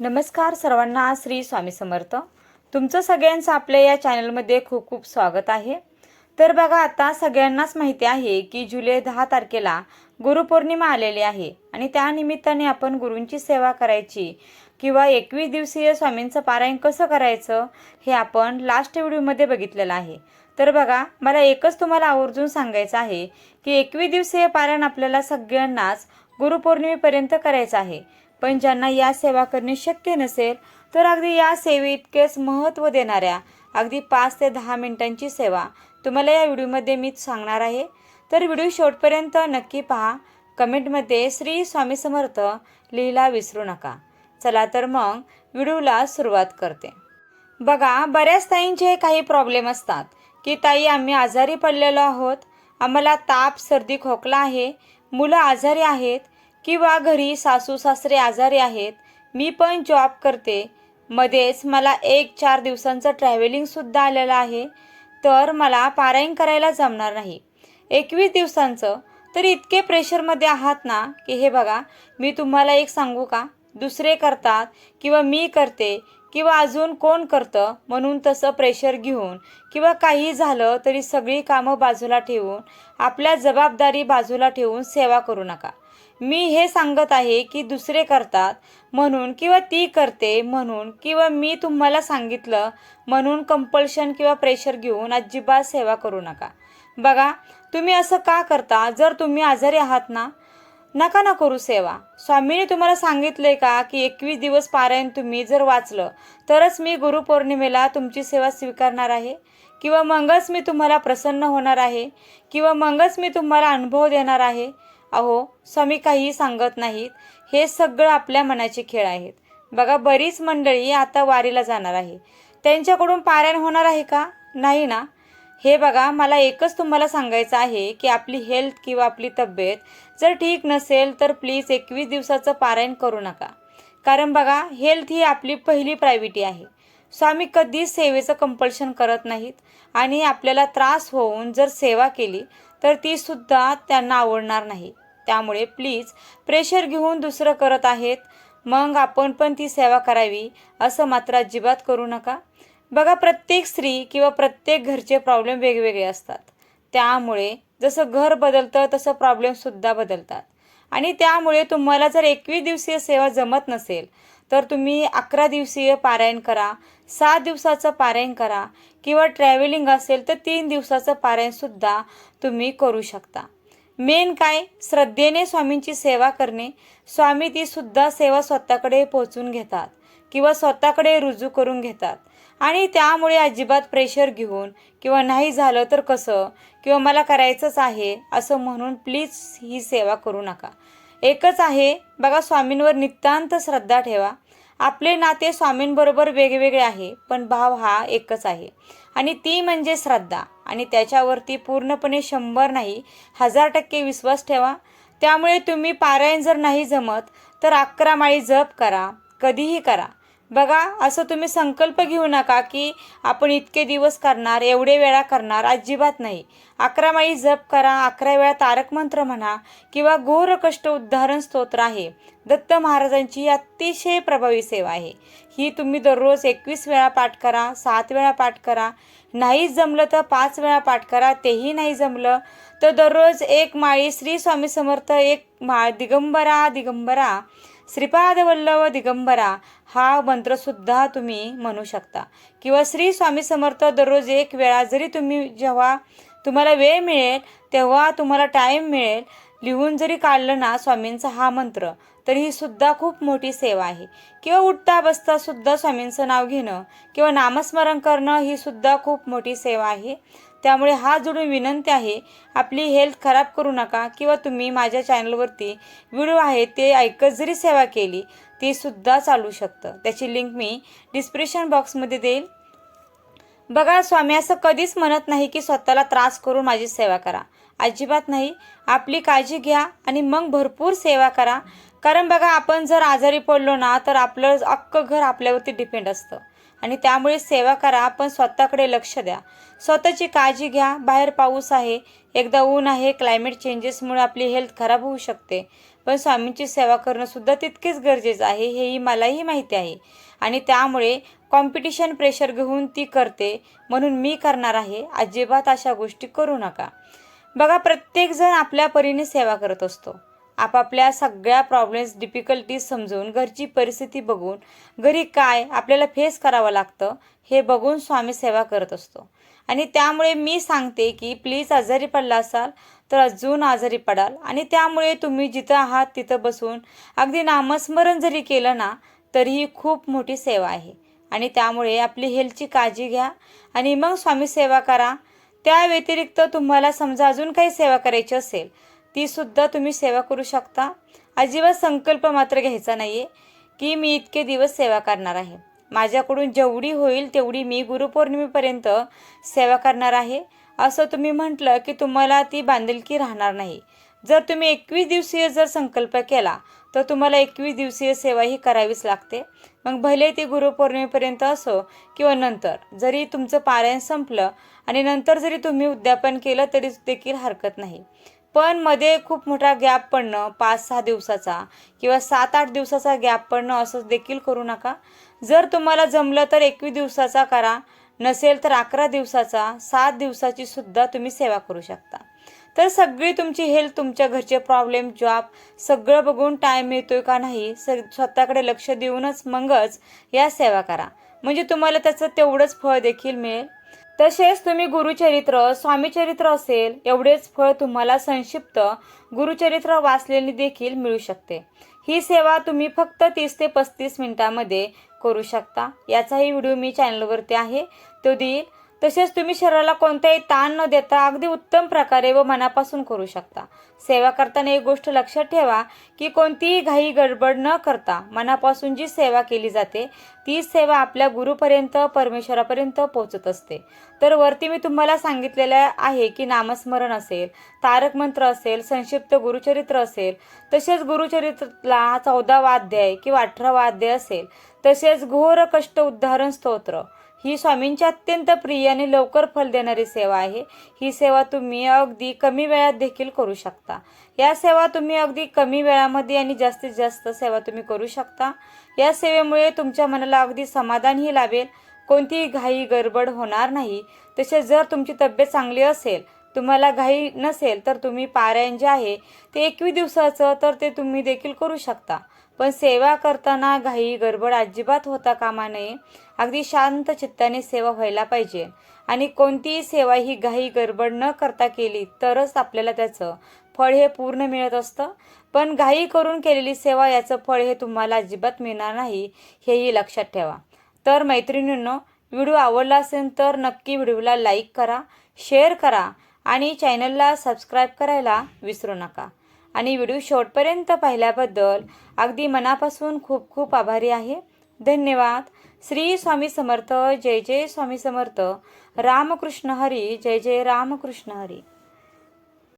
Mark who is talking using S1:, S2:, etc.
S1: नमस्कार सर्वांना श्री स्वामी समर्थ. तुमचं सगळ्यांचं आपल्या या चॅनलमध्ये खूप खूप स्वागत आहे. तर बघा आता सगळ्यांनाच माहिती आहे की जुलै दहा तारखेला गुरुपौर्णिमा आलेली आहे आणि त्यानिमित्ताने आपण गुरूंची सेवा करायची किंवा एकवीस दिवसीय स्वामींचं पारायण कसं करायचं हे आपण लास्ट व्हिडिओमध्ये बघितलेलं आहे. तर बघा मला एकच तुम्हाला आवर्जून सांगायचं आहे की एकवीस दिवसीय पारायण आपल्याला सगळ्यांनाच गुरुपौर्णिमेपर्यंत करायचं आहे. पण ज्यांना या सेवा करणे शक्य नसेल तर अगदी या सेवे इतकेच महत्त्व देणाऱ्या अगदी पाच ते दहा मिनिटांची सेवा. तुम्हाला या व्हिडिओमध्ये मी सांगणार आहे. तर व्हिडिओ शेवटपर्यंत नक्की पहा. कमेंटमध्ये श्री स्वामी समर्थ लिहिला विसरू नका. चला तर मग व्हिडिओला सुरुवात करते. बघा बऱ्याच ताईंचे काही प्रॉब्लेम असतात. की ताई आम्ही आजारी पडलेलो आहोत. आम्हाला ताप सर्दी खोकला आहे. मुलं आजारी आहेत. किंवा घरी सासू सासरे आजारी आहेत मी पण जॉब करते. मध्येच मला एक चार दिवसांचं ट्रॅव्हलिंगसुद्धा आलेलं आहे तर मला पारायण करायला जमणार नाही. एकवीस दिवसांचं? तर इतके प्रेशरमध्ये आहात ना की हे बघा मी तुम्हाला एक सांगू का? दुसरे करतात किंवा मी करते किंवा अजून कोण करतं म्हणून तसं प्रेशर घेऊन किंवा काही झालं तरी सगळी कामं बाजूला ठेवून आपल्या जबाबदारी बाजूला ठेवून सेवा करू नका. मी हे सांगत आहे की दुसरे करतात म्हणून किंवा ती करते म्हणून किंवा मी तुम्हाला सांगितलं म्हणून कंपल्शन किंवा प्रेशर घेऊन अजिबात सेवा करू नका. बघा तुम्ही असं का करता? जर तुम्ही आजारी आहात ना नका ना करू सेवा. स्वामीने तुम्हाला सांगितलंय का की एकवीस दिवस पारायण तुम्ही जर वाचलं तरच मी गुरुपौर्णिमेला तुमची सेवा स्वीकारणार आहे? किंवा मगच मी तुम्हाला प्रसन्न होणार आहे? किंवा मगच मी तुम्हाला अनुभव देणार आहे? अहो स्वामी काहीही सांगत नाहीत. हे सगळं आपल्या मनाचे खेळ आहेत. बघा बरीच मंडळी आता वारीला जाणार आहे. त्यांच्याकडून पारायण होणार आहे का? नाही ना? हे बघा मला एकच तुम्हाला सांगायचं आहे की आपली हेल्थ किंवा आपली तब्येत जर ठीक नसेल तर प्लीज एकवीस दिवसाचं पारायण करू नका. कारण बघा हेल्थ ही आपली पहिली प्रायव्हिटी आहे. स्वामी कधीच सेवेचं कंपल्शन करत नाहीत. आणि आपल्याला त्रास होऊन जर सेवा केली तर ती सुद्धा त्यांना आवडणार नाही. त्यामुळे प्लीज प्रेशर घेऊन दुसरं करत आहेत. मग आपण पण ती सेवा करावी असं मात्र अजिबात करू नका. बघा प्रत्येक स्त्री किंवा प्रत्येक घरचे प्रॉब्लेम वेगवेगळे असतात. त्यामुळे जसं घर बदलतं तसं प्रॉब्लेमसुद्धा बदलतात. आणि त्यामुळे तुम्हाला जर एकवीस दिवसीय सेवा जमत नसेल तर तुम्ही अकरा दिवसीय पारायण करा सात दिवसाचं पारायण करा किंवा ट्रॅव्हलिंग असेल तर तीन दिवसाचं पारायणसुद्धा तुम्ही करू शकता. मेन काय? श्रद्धेने स्वामींची सेवा करणे. स्वामी ती सुद्धा सेवा स्वतःकडे पोचून घेतात किंवा स्वतःकडे रुजू करून घेतात. आणि त्यामुळे अजिबात प्रेशर घेऊन किंवा नाही झालं तर कसं? किंवा मला करायचंच आहे असं म्हणून प्लीज ही सेवा करू नका. एकच आहे बघा स्वामींवर नितांत श्रद्धा ठेवा. आपले नाते स्वामींबरोबर वेगवेगळे आहे पण भाव हा एकच आहे. आणि ती म्हणजे श्रद्धा. आणि त्याच्यावरती पूर्णपणे शंभर नाही हजार टक्के विश्वास ठेवा. त्यामुळे तुम्ही पारायण जर नाही जमत तर अकरा माळी जप करा. कधीही करा. बघा असं तुम्ही संकल्प घेऊ नका की आपण इतके दिवस करणार एवढे वेळा करणार अजिबात नाही. अकरा माळी जप करा अकरा वेळा तारक मंत्र म्हणा किंवा घोर कष्ट उद्धारण स्तोत्र आहे. दत्त महाराजांची अतिशय प्रभावी सेवा आहे. ही तुम्ही दररोज एकवीस वेळा पाठ करा सात वेळा पाठ करा. नाहीच जमलं तर पाच वेळा पाठ करा तेही नाही जमलं तर दररोज एक माळी श्री स्वामी समर्थ एक माळ दिगंबरा दिगंबरा. श्रीपादवल्लव दिगंबरा हा मंत्रसुद्धा तुम्ही म्हणू शकता. किंवा श्री स्वामी समर्थ दररोज एक वेळा जरी तुम्ही जेव्हा तुम्हाला वेळ मिळेल तेव्हा तुम्हाला टाईम मिळेल लिहून जरी काढलं ना स्वामींचा हा मंत्र तर ही सुद्धा खूप मोठी सेवा आहे. किंवा उठता बसता सुद्धा स्वामींचं नाव घेणं किंवा नामस्मरण करणं ही सुद्धा खूप मोठी सेवा आहे. त्यामुळे हा जोडून विनंती आहे आपली हेल्थ खराब करू नका किंवा तुम्ही माझ्या चॅनलवरती व्हिडिओ आहे ते ऐकत जरी सेवा केली ती सुद्धा चालू शकतं. त्याची लिंक मी डिस्क्रिप्शन बॉक्समध्ये देईल. बघा स्वामी असं कधीच म्हणत नाही की स्वतःला त्रास करून माझी सेवा करा. अजिबात नाही. आपली काळजी घ्या आणि मग भरपूर सेवा करा. कारण बघा आपण जर आजारी पडलो ना तर आपलं अख्खं घर आपल्यावरती डिपेंड असतं. आणि त्यामुळे सेवा करा पण स्वतःकडे लक्ष द्या. स्वतःची काळजी घ्या. बाहेर पाऊस आहे. एकदा ऊन आहे क्लायमेट चेंजेसमुळे आपली हेल्थ खराब होऊ शकते. पण स्वामींची सेवा करणं सुद्धा तितकेच गरजेचं आहे हेही मलाही माहिती आहे. आणि त्यामुळे कॉम्पिटिशन प्रेशर घेऊन ती करते म्हणून मी करणार आहे. अजिबात अशा गोष्टी करू नका. बघा प्रत्येकजण आपल्या परीने सेवा करत असतो. आपापल्या सगळ्या प्रॉब्लेम्स डिफिकल्टीज समजून घरची परिस्थिती बघून घरी काय आपल्याला फेस करावं लागतं हे बघून स्वामी सेवा करत असतो. आणि त्यामुळे मी सांगते की प्लीज आजारी पडला असाल तर अजून आजारी पडाल. आणि त्यामुळे तुम्ही जिथं आहात तिथं बसून अगदी नामस्मरण जरी केलं ना तरीही खूप मोठी सेवा आहे. आणि त्यामुळे आपली हेल्थची काळजी घ्या आणि मग स्वामी सेवा करा. त्या व्यतिरिक्त तुम्हाला समजा अजून काही सेवा करायची असेल ती सुद्धा तुम्ही सेवा करू शकता. अजिबात संकल्प मात्र घ्यायचा नाही आहे की मी इतके दिवस सेवा करणार आहे. माझ्याकडून जेवढी होईल तेवढी मी गुरुपौर्णिमेपर्यंत सेवा करणार आहे. असं तुम्ही म्हटलं की तुम्हाला ती बांधिलकी राहणार नाही. जर तुम्ही एकवीस दिवसीय जर संकल्प केला तर तुम्हाला एकवीस दिवसीय सेवा ही करावीच लागते. मग भले ती गुरुपौर्णिमेपर्यंत असो किंवा नंतर जरी तुमचं पारायण संपलं आणि नंतर जरी तुम्ही उद्यापन केलं तरी देखील हरकत नाही. पण मध्ये खूप मोठा गॅप पडणं पाच सहा दिवसाचा किंवा सात आठ दिवसाचा गॅप पडणं असं देखील करू नका. जर तुम्हाला जमलं तर एकवीस दिवसाचा करा नसेल तर अकरा दिवसाचा सात दिवसाची सुद्धा तुम्ही सेवा करू शकता. तर सगळी तुमची हेल्थ तुमच्या घरचे प्रॉब्लेम जॉब सगळं बघून टाईम मिळतोय का नाही स स्वतःकडे लक्ष देऊनच मगच या सेवा करा. म्हणजे तुम्हाला त्याचं तेवढंच फळ देखील मिळेल. तसेच तुम्ही गुरुचरित्र स्वामीचरित्र असेल एवढेच फळ तुम्हाला संक्षिप्त गुरुचरित्र वाचलेली देखील मिळू शकते. ही सेवा तुम्ही फक्त तीस ते पस्तीस मिनिटामध्ये करू शकता. याचाही व्हिडिओ मी चॅनलवरती आहे. तो देईल. तसेच तुम्ही शरीराला कोणताही ताण न देता अगदी उत्तम प्रकारे व मनापासून करू शकता. सेवा करताना एक गोष्ट लक्षात ठेवा की कोणतीही घाई गडबड न करता मनापासून जी सेवा केली जाते ती सेवा आपल्या गुरुपर्यंत परमेश्वरापर्यंत पोहोचत असते. तर वरती मी तुम्हाला सांगितलेलं आहे की नामस्मरण असेल तारक मंत्र असेल संक्षिप्त गुरुचरित्र असेल तसेच गुरुचरित्राला चौदावा अध्याय किंवा अठरावा अध्याय असेल तसेच घोर कष्ट उद्धारण स्तोत्र ही स्वामींची अत्यंत प्रिय आणि लवकर फल देणारी सेवा आहे. ही सेवा तुम्ही अगदी कमी वेळात देखील करू शकता. या सेवा तुम्ही अगदी कमी वेळामध्ये आणि जास्तीत जास्त सेवा तुम्ही करू शकता. या सेवेमुळे तुमच्या मनाला अगदी समाधानही लाभेल. कोणतीही घाई गडबड होणार नाही. तसेच जर तुमची तब्येत चांगली असेल तुम्हाला घाई नसेल तर तुम्ही पारायण जे आहे ते एकवीस दिवसाचं तर ते तुम्ही देखील करू शकता. पण सेवा करताना घाई गडबड अजिबात होता कामा नये. अगदी शांत चित्ताने सेवा व्हायला पाहिजे. आणि कोणतीही सेवा ही घाई गडबड न करता केली तरच आपल्याला त्याचं फळ हे पूर्ण मिळत असतं. पण घाई करून केलेली सेवा याचं फळ हे तुम्हाला अजिबात मिळणार नाही हेही लक्षात ठेवा. तर मैत्रिणींनो व्हिडिओ आवडला असेल तर नक्की व्हिडिओला लाईक करा शेअर करा आणि चॅनलला सबस्क्राईब करायला विसरू नका. आणि व्हिडिओ शेवटपर्यंत पाहिल्याबद्दल अगदी मनापासून खूप खूप आभारी आहे. धन्यवाद. श्री स्वामी समर्थ जय जय स्वामी समर्थ. रामकृष्ण हरी जय जय रामकृष्ण हरी.